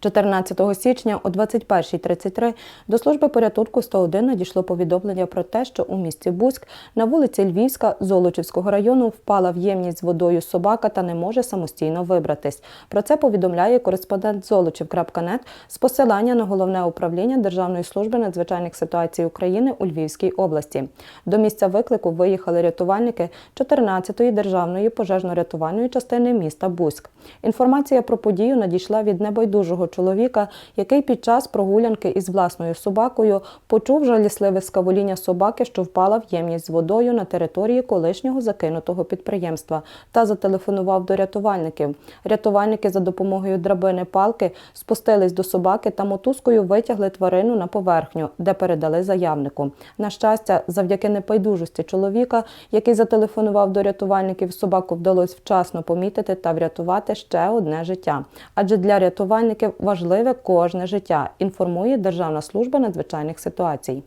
14 січня о 21.33 до служби порятунку 101 надійшло повідомлення про те, що у місті Буськ на вулиці Львівська Золочівського району впала в ємність з водою собака та не може самостійно вибратись. Про це повідомляє кореспондент Золочів.нет з посилання на головне управління Державної служби надзвичайних ситуацій України у Львівській області. До місця виклику виїхали рятувальники 14-ї державної пожежно-рятувальної частини міста Буськ. Інформація про подію надійшла від небайдужого чоловіка, який під час прогулянки із власною собакою почув жалісливе скавоління собаки, що впала в ємність з водою на території колишнього закинутого підприємства, та зателефонував до рятувальників. Рятувальники за допомогою драбини палки спустились до собаки та мотузкою витягли тварину на поверхню, де передали заявнику. На щастя, завдяки непайдужості чоловіка, який зателефонував до рятувальників, собаку вдалося вчасно помітити та врятувати ще одне життя. Адже для рятувальників важливе кожне життя, інформує Державна служба надзвичайних ситуацій.